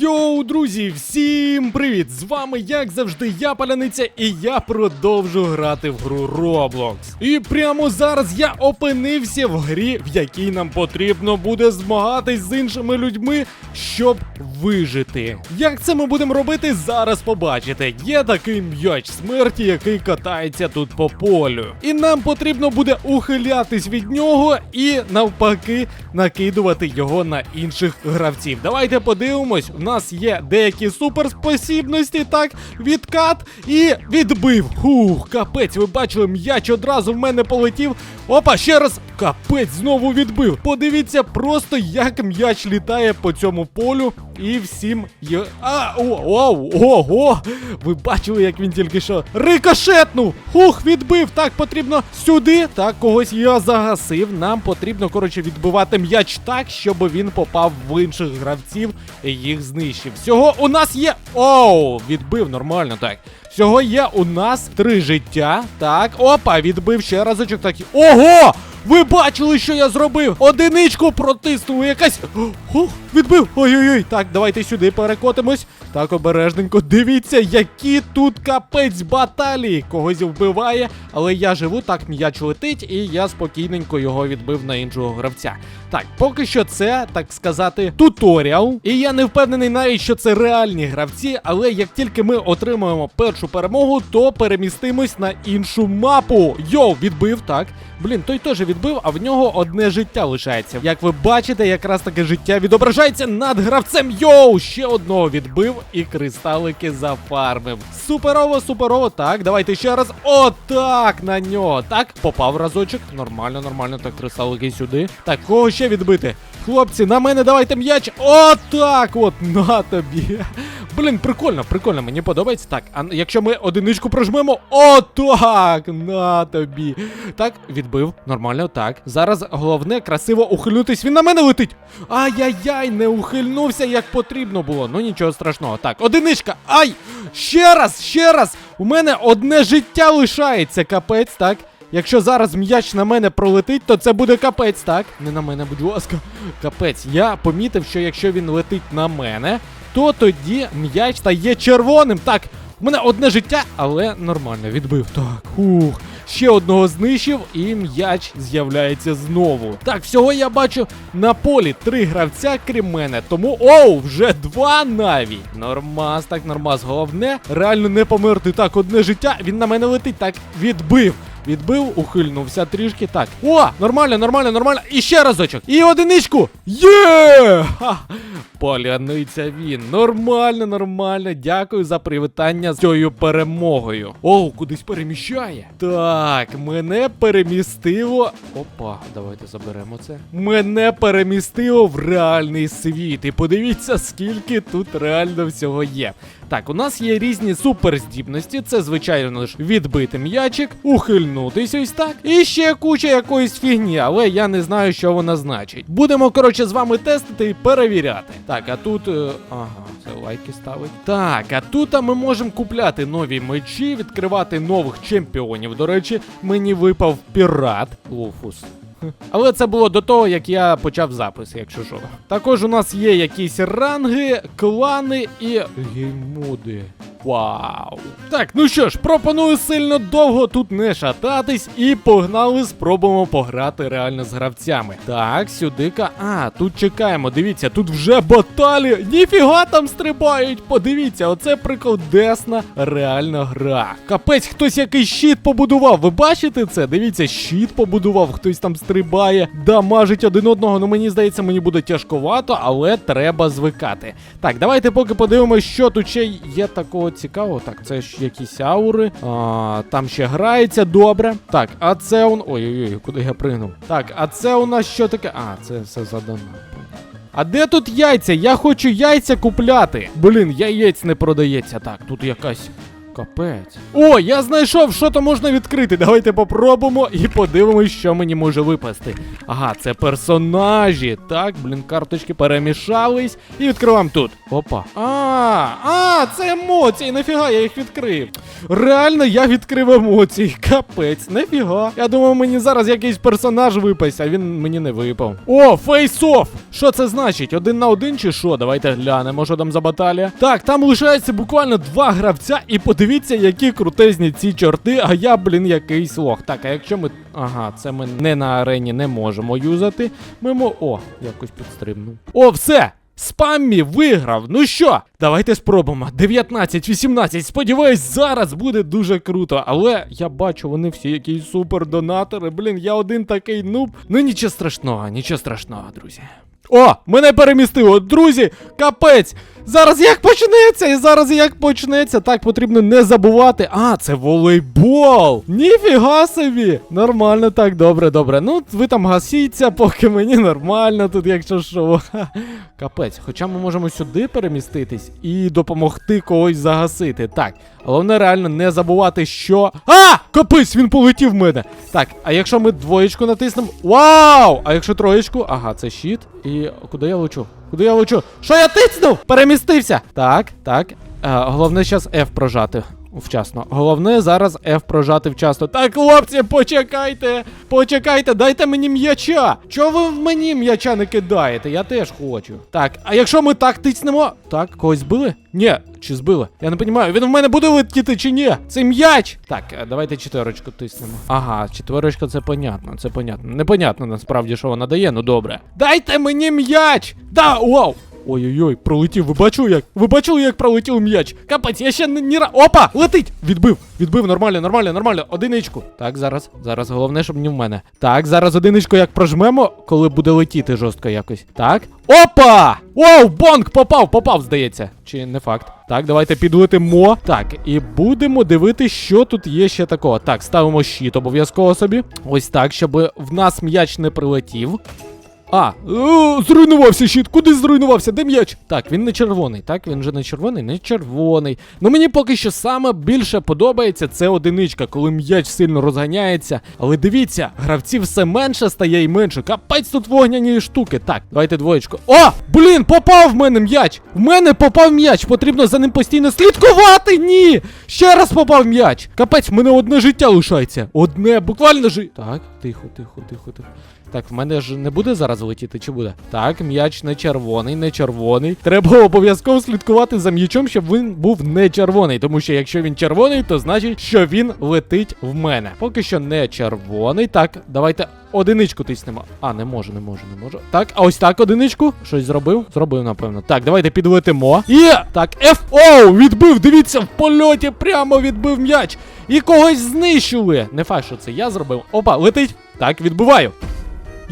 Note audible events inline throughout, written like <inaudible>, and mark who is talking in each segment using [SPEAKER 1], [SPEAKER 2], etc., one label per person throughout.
[SPEAKER 1] Йоу, друзі, всім привіт! З вами, як завжди, я Паляниця, і я продовжу грати в гру Roblox. І прямо зараз я опинився в грі, в якій нам потрібно буде змагатись з іншими людьми, щоб вижити. Як це ми будемо робити, зараз побачите. Є такий м'яч смерті, який катається тут по полю. І нам потрібно буде ухилятись від нього і навпаки накидувати його на інших гравців. Давайте подивимось. Нас є деякі суперспосібності, так, відкат і відбив. Хух, капець, ви бачили, м'яч одразу в мене полетів. Опа, ще раз. Капець, знову відбив. Подивіться просто, як м'яч літає по цьому полю. І всім є. А, о, о, ого! Ви бачили, як він тільки що рикошетнув! Хух, відбив! Так, потрібно сюди. Так, когось я загасив. Нам потрібно, коротше, відбивати м'яч так, щоб він попав в інших гравців і їх знищив. Всього у нас є. Оу, відбив нормально так. Всього є у нас три життя. Так, опа, відбив ще разочок. Так. Ого! Ви бачили, що я зробив? Одиничку протиснув якась. <gasps> О, відбив. Ой-ой-ой. Так, давайте сюди перекотимось. Так, обережненько. Дивіться, які тут капець баталії. Когось вбиває, але я живу, так м'яч летить, і я спокійненько його відбив на іншого гравця. Так, поки що це, так сказати, туторіал. І я не впевнений навіть, що це реальні гравці, але як тільки ми отримаємо першу перемогу, то перемістимось на іншу мапу. Йоу, відбив, так. Блін, той теж відбив, а в нього одне життя лишається. Як ви бачите, якраз таке життя відображається над гравцем. Йоу! Ще одного відбив і кристалики зафармив. Суперово, суперово. Так, давайте ще раз. Отак на нього. Так, попав разочок. Нормально, нормально. Так, кристалики сюди. Так, кого ще відбити? Хлопці, на мене давайте м'яч. Отак от, на тобі. Блін, прикольно, прикольно, мені подобається. Так, а якщо ми одиничку прожмемо, отак, на тобі. Так, відбив, нормально, так. Зараз головне красиво ухильнутись. Він на мене летить. Ай-яй-яй, не ухильнувся, як потрібно було. Ну нічого страшного. Так, одиничка. Ай! Ще раз, ще раз! У мене одне життя лишається, капець, так. Якщо зараз м'яч на мене пролетить, то це буде капець, так? Не на мене, будь ласка. Капець. Я помітив, що якщо він летить на мене, то тоді м'яч стає червоним. Так, у мене одне життя, але нормально, відбив. Так, ух. Ще одного знищив, і м'яч з'являється знову. Так, всього я бачу на полі три гравця, крім мене. Тому оу, вже два навіть. Нормас, так, нормас. Головне, реально не померти. Так, одне життя. Він на мене летить. Так, відбив. Відбив, ухильнувся трішки. Так. О, нормально, нормально, нормально. І ще разочок. І одиничку. Є! Ха! Поляниця він. Нормально, нормально. Дякую за привітання з цією перемогою. О, кудись переміщає. Так, мене перемістило. Опа, давайте заберемо це. Мене перемістило в реальний світ. І подивіться, скільки тут реально всього є. Так, у нас є різні суперздібності. Це, звичайно ж, відбити м'ячик, ухильнутись ось так. І ще куча якоїсь фігні, але я не знаю, що вона значить. Будемо, коротше, з вами тестити і перевіряти. Так, а тут. е, Ага, це лайки ставить. Так, а тут а ми можемо купляти нові мечі, відкривати нових чемпіонів. До речі, мені випав пірат Луфус. Але це було до того, як я почав запис, якщо що. Також у нас є якісь ранги, клани і геймоди. Вау! Так, ну що ж, пропоную сильно довго тут не шататись і погнали, спробуємо пограти реально з гравцями. Так, сюди-ка. А, тут чекаємо. Дивіться, тут вже баталі. Ніфіга там стрибають. Подивіться, оце приколдесна реальна гра. Капець, хтось якийсь щит побудував. Ви бачите це? Дивіться, щит побудував, хтось там стрибає, дамажить один одного. Ну мені здається, мені буде тяжковато, але треба звикати. Так, давайте поки подивимося, що тут ще є такого цікавого. Так, це ж якісь аури. А, там ще грається добре. Так, а це он. Ой-ой-ой, куди я пригнув? Так, а це у нас що таке? А, це все задано. А де тут яйця? Я хочу яйця купляти. Блін, яєць не продається. Так, тут якась Капець. О, я знайшов, що то можна відкрити. Давайте попробуємо і подивимось, що мені може випасти. Ага, це персонажі. Так, блін, карточки перемішались. І відкриваємо тут. Опа. А, а, це емоції. Нафіга, я їх відкрив. Реально, я відкрив емоції. Капець, нафіга. Я думав, мені зараз якийсь персонаж випасть, а він мені не випав. О, фейс-офф! Що це значить? Один на один чи що? Давайте глянемо, що там за баталія. Так, там лишається буквально два гравця, і подивіться, які крутезні ці чорти, а я, блін, якийсь лох. Так, а якщо ми. Ага, це ми не на арені не можемо юзати. Ми мо. О, якось підстрибнув. О, все! Спаммі виграв. Ну що, давайте спробуємо. 19-18. Сподіваюсь, зараз буде дуже круто. Але я бачу, вони всі якісь супер донатори. Блін, я один такий нуб. Ну нічого страшного, нічого страшного, друзі. О, мене перемістило, друзі, капець. Зараз як почнеться, і зараз як почнеться, так потрібно не забувати. А, це волейбол. Ніфіга собі. Нормально, так, добре, добре. Ну, ви там гасіться, поки мені нормально тут, якщо що. Капець, хоча ми можемо сюди переміститись і допомогти когось загасити. Так, головне реально не забувати, що. А! Капець, він полетів в мене. Так, а якщо ми двоєчку натиснемо. Вау! А якщо троєчку, ага, це щит. І куди я лечу? Куди я лечу? Що я тицнув? Перемістився. Так, так. Е, головне зараз F прожати. Вчасно. Головне зараз F прожати вчасно. Так, хлопці, почекайте! Почекайте, дайте мені м'яча! Чого ви в мені м'яча не кидаєте? Я теж хочу. Так, а якщо ми так тиснемо. Так, когось збили? Ні, чи збили? Я не розумію, він в мене буде летіти чи ні? Це м'яч! Так, е, давайте четверочку тиснемо. Ага, четверочка це понятно, це понятно. Непонятно насправді, що вона дає, ну добре. Дайте мені м'яч! Да, вау! Ой-ой-ой, пролетів. Ви як? Ви бачили, як пролетів м'яч? Капець, я ще не, не ра. Опа! Летить! Відбив! Відбив, нормально, нормально, нормально. Одиничку. Так, зараз, зараз, головне, щоб не в мене. Так, зараз одиничку як прожмемо, коли буде летіти жорстко якось. Так. Опа! Оу, бонг! Попав, попав, здається. Чи не факт? Так, давайте підлетимо. Так, і будемо дивитися, що тут є ще такого. Так, ставимо щит обов'язково собі. Ось так, щоб в нас м'яч не прилетів. А, о, зруйнувався щит. Куди зруйнувався? Де м'яч? Так, він не червоний. Так, він же не червоний, не червоний. Ну мені поки що саме більше подобається це одиничка, коли м'яч сильно розганяється. Але дивіться, гравців все менше стає і менше. Капець тут вогняні штуки. Так, давайте двоєчку. О! Блін, попав в мене м'яч! В мене попав м'яч. Потрібно за ним постійно слідкувати. Ні! Ще раз попав м'яч. Капець, мене одне життя лишається. Одне, буквально життя. Так, тихо, тихо, тихо, тихо. Так, в мене ж не буде зараз летіти, чи буде? Так, м'яч не червоний, не червоний. Треба обов'язково слідкувати за м'ячом, щоб він був не червоний. Тому що якщо він червоний, то значить, що він летить в мене. Поки що не червоний. Так, давайте одиничку тиснемо. А, не можу, не можу, не можу. Так, а ось так одиничку. Щось зробив? Зробив, напевно. Так, давайте підлетимо. І так. Оу, відбив, дивіться, в польоті прямо відбив м'яч. І когось знищили. Не факт, що це я зробив. Опа, летить. Так, відбиваю.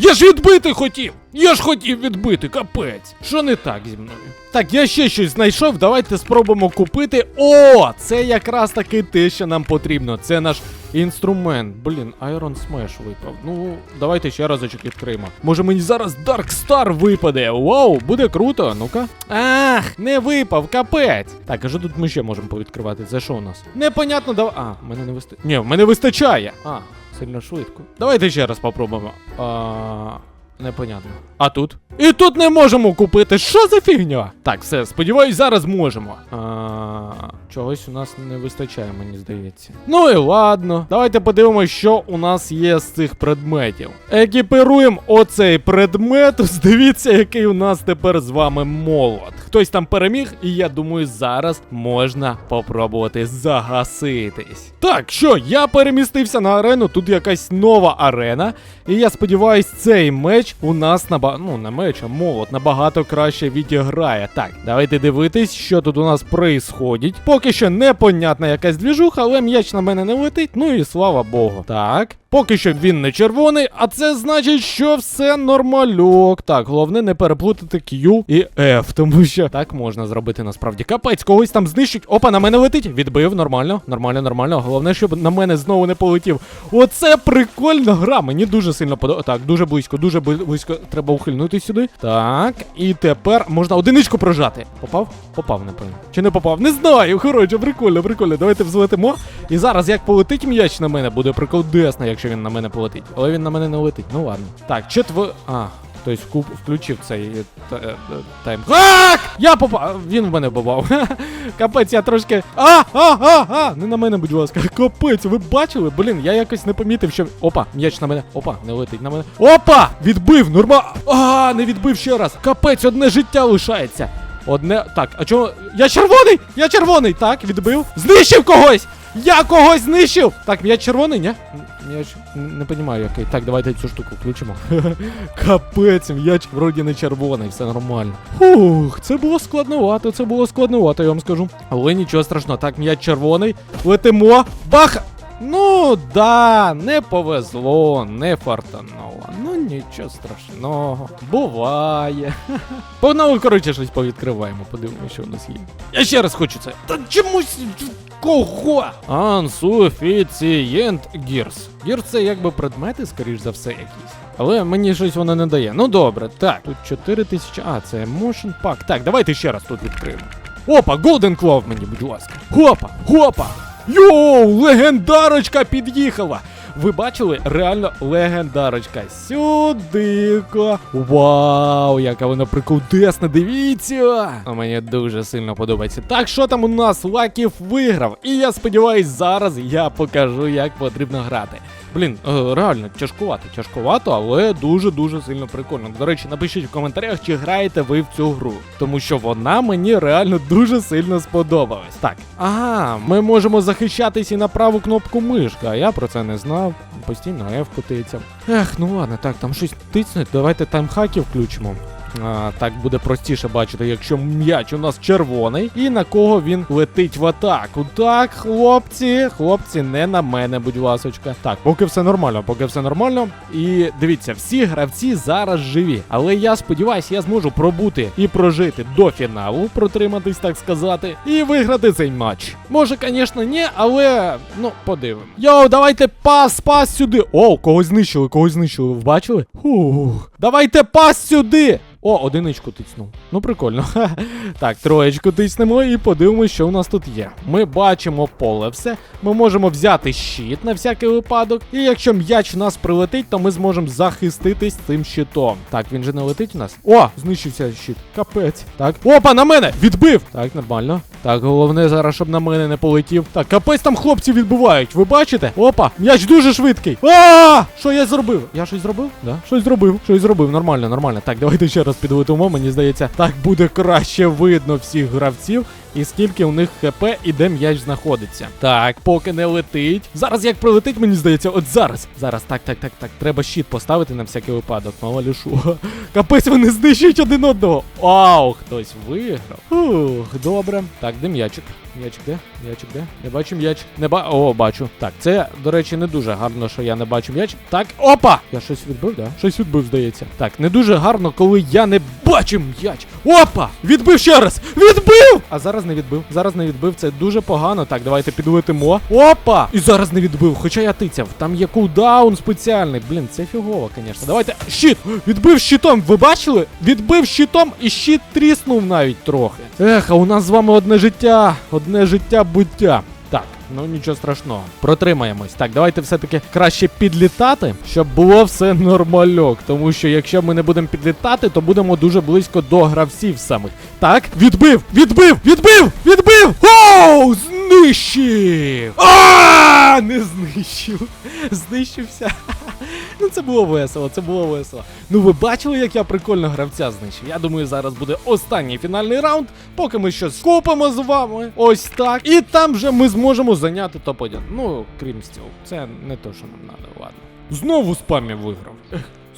[SPEAKER 1] Я ж відбити хотів! Я ж хотів відбити, капець! Що не так зі мною? Так, я ще щось знайшов. Давайте спробуємо купити. О! Це якраз таки те, що нам потрібно. Це наш інструмент. Блін, Iron Smash випав. Ну, давайте ще разочок відкриємо. Може мені зараз Dark Star випаде. Вау, буде круто. Ну-ка. Ах, не випав, капець. Так, а що тут ми ще можемо повідкривати? Це що у нас? Непонятно, давай. А, в мене не вистачає. Ні, в мене вистачає. А, сильно швидко. Давайте ще раз попробуємо. А... Непонятно. А тут? І тут не можемо купити. Що за фігня? Так, все, сподіваюсь, зараз можемо. А, чогось у нас не вистачає, мені здається. Ну і ладно. Давайте подивимося, що у нас є з цих предметів. Екіпіруємо оцей предмет. <laughs> Дивіться, який у нас тепер з вами молот. Хтось там переміг, і я думаю, зараз можна попробувати загаситись. Так, що, я перемістився на арену, тут якась нова арена. І я сподіваюсь, цей меч у нас наба... ну, не меч, а молот набагато краще відіграє. Так, давайте дивитись, що тут у нас происходить. Поки що непонятна якась двіжуха, але м'яч на мене не летить. Ну і слава Богу. Так, Поки що він не червоний, а це значить, що все нормальок. Так, головне не переплутати Q і F, тому що так можна зробити насправді. Капець, когось там знищить. Опа, на мене летить. Відбив, нормально, нормально, нормально. Головне, щоб на мене знову не полетів. Оце прикольна гра. Мені дуже сильно подобається. Так, дуже близько, дуже бли- близько. Треба ухильнути сюди. Так, і тепер можна одиничку прожати. Попав? Попав, напевно. Чи не попав? Не знаю. Коротше, прикольно, прикольно. Давайте взлетимо. І зараз, як полетить м'яч на мене, буде приколдесно, якщо він на мене полетить. Але він на мене не летить. Ну ладно. Так, четвер... А. Тобто вку- включив цей е, е, е, тайм. Ак! Я попав. Він в мене попав. <laughs> Капець, я трошки. А! А! А! А! Не на мене, будь ласка. Капець, ви бачили? Блін, я якось не помітив, що. Опа, м'яч на мене. Опа, не летить на мене. Опа! Відбив! Норма. А, не відбив ще раз. Капець, одне життя лишається. Одне. Так, а чого? Я червоний! Я червоний! Так, відбив. Знищив когось! Я когось знищив! Так, м'яч червоний, ні? М- М'яч. Не розумію, який. Так, давайте цю штуку включимо. <laughs> Капець, м'яч вроді не червоний, все нормально. Фух, це було складновато, це було складновато, я вам скажу. Але нічого страшного. Так, м'яч червоний. Летимо. Бах! Ну да, не повезло, не фартануло. Ну нічого страшного. Буває. <laughs> Погнали, коротше, щось повідкриваємо, подивимося, що у нас є. Я ще раз хочу це. Та чомусь. Кого? Ансуфіцієнт гірс. Гірс це якби предмети, скоріш за все, якісь. Але мені щось воно не дає. Ну добре, так. Тут 4 тисячі. А, це Motion Pack. Так, давайте ще раз тут відкриємо. Опа, Golden Claw мені, будь ласка. Хопа, хопа. Йоу, легендарочка під'їхала. Ви бачили? Реально легендарочка. Сюдико. Вау, яка вона прикудесна, дивіться. А мені дуже сильно подобається. Так, що там у нас? Лаків виграв. І я сподіваюсь, зараз я покажу, як потрібно грати. Блін, е, реально тяжкувато, тяжкувато, але дуже-дуже сильно прикольно. До речі, напишіть в коментарях, чи граєте ви в цю гру, тому що вона мені реально дуже сильно сподобалась. Так, ага, ми можемо захищатись і на праву кнопку мишки, а я про це не знав. Постійно F котиться. Ех, ну ладно, так, там щось тиснуть, давайте таймхаки включимо. Так буде простіше бачити, якщо м'яч у нас червоний, і на кого він летить в атаку. Так, хлопці, хлопці, не на мене, будь ласочка. Так, поки все нормально, поки все нормально. І дивіться, всі гравці зараз живі. Але я сподіваюся, я зможу пробути і прожити до фіналу, протриматись, так сказати, і виграти цей матч. Може, звісно, ні, але ну, подивимо. Йоу, давайте пас, пас сюди. О, когось знищили, когось знищили. Бачили? Фух. Давайте пас сюди. О, одиничку тиснув. Ну прикольно. <laughs> так, троєчку тиснемо і подивимось, що у нас тут є. Ми бачимо поле все. Ми можемо взяти щит на всякий випадок. І якщо м'яч в нас прилетить, то ми зможемо захиститись цим щитом. Так, він же не летить у нас. О, знищився щит. Капець. Так. Опа, на мене! Відбив! Так, нормально. Так, головне зараз, щоб на мене не полетів. Так, капець там хлопці відбивають. Ви бачите? Опа, м'яч дуже швидкий. А! Що я зробив? Я щось зробив? Да? Щось зробив. Щось зробив. Нормально, нормально. Так, давайте ще раз підготуємо. Мені здається, так буде краще видно всіх гравців. І скільки у них хп і де м'яч знаходиться. Так, поки не летить. Зараз як прилетить, мені здається, от зараз. Зараз, так, так, так, так. Треба щит поставити на всякий випадок. Мало лішу. <laughs> Капець вони знищують один одного. Вау, хтось виграв. Ух, добре. Так, де м'ячик? М'ячик де? М'ячик де? Не бачу м'яч. Не ба. О, бачу. Так, це, до речі, не дуже гарно, що я не бачу м'яч. Так, опа! Я щось відбив, да? Щось відбив, здається. Так, не дуже гарно, коли я не бачу м'яч. Опа! Відбив ще раз! Відбив! А зараз не відбив. Зараз не відбив. Це дуже погано. Так, давайте підлетимо. Опа! І зараз не відбив. Хоча я тицяв. Там є кулдаун спеціальний. Блін, це фігово, звісно. Давайте. Щит! Відбив щитом. Ви бачили? Відбив щитом і щит тріснув навіть трохи. Ех, а у нас з вами одне життя. Одне життя буття. Ну нічого страшного. Протримаємось. Так, давайте все-таки краще підлітати, щоб було все нормальок. Тому що якщо ми не будемо підлітати, то будемо дуже близько до гравців самих. Так, відбив! Відбив! Відбив! Відбив! Оу! Знищив! А, не знищив. <laughs> Знищився. Ну це було весело, це було весело. Ну ви бачили, як я прикольно гравця знищив? Я думаю, зараз буде останній фінальний раунд, поки ми щось купимо з вами. Ось так. І там вже ми зможемо зайняти топ-1. Ну, крім стіл, це не то, що нам треба, ладно. Знову спамі виграв.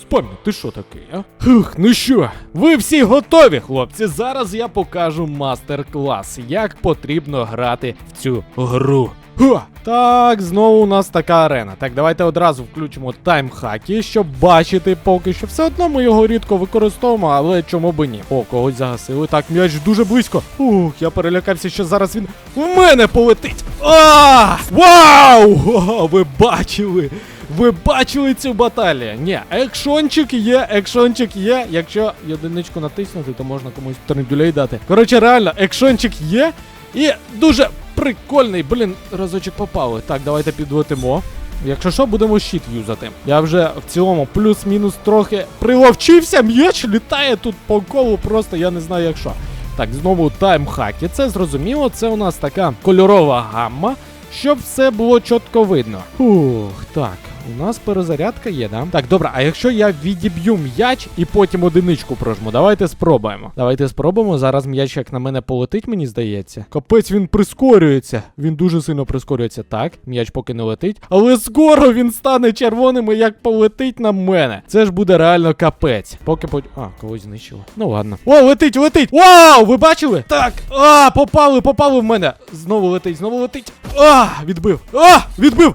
[SPEAKER 1] Спамі, ти що такий, а? Хух, ну що, ви всі готові, хлопці? Зараз я покажу мастер-клас, як потрібно грати в цю гру. Ха! Так, знову у нас така арена. Так, давайте одразу включимо таймхаки, щоб бачити поки що. Все одно ми його рідко використовуємо, але чому би ні? О, когось загасили. Так, м'яч дуже близько. Ух, я перелякався, що зараз він в мене полетить. А! Вау! О, ви бачили? Ви бачили цю баталію? Ні, екшончик є, екшончик є. Якщо єдиничку натиснути, то можна комусь трендюлей дати. Коротше, реально, екшончик є. І дуже прикольний, блін, разочок попали. Так, давайте підлетимо. Якщо що, будемо щит юзати. Я вже в цілому плюс-мінус трохи приловчився. М'яч літає тут по колу, просто я не знаю як що. Так, знову таймхаки. Це зрозуміло, це у нас така кольорова гамма, щоб все було чітко видно. Ух, так. У нас перезарядка є, да? Так, добре, а якщо я відіб'ю м'яч і потім одиничку прожму, давайте спробуємо. Давайте спробуємо. Зараз м'яч як на мене полетить, мені здається. Капець, він прискорюється. Він дуже сильно прискорюється. Так, м'яч поки не летить. Але скоро він стане червоним і як полетить на мене. Це ж буде реально капець. Поки по. А, когось знищило. Ну ладно. О, летить, летить! Вау! Ви бачили? Так. А, попали, попали в мене. Знову летить, знову летить. А, відбив. А, відбив.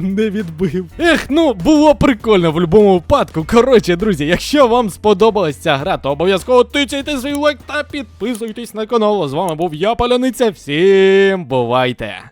[SPEAKER 1] Не відбив. Ех, ну було прикольно в будь-якому випадку. Коротше, друзі, якщо вам сподобалась ця гра, то обов'язково тицяйте свій лайк та підписуйтесь на канал. З вами був я, Паляниця. Всім бувайте!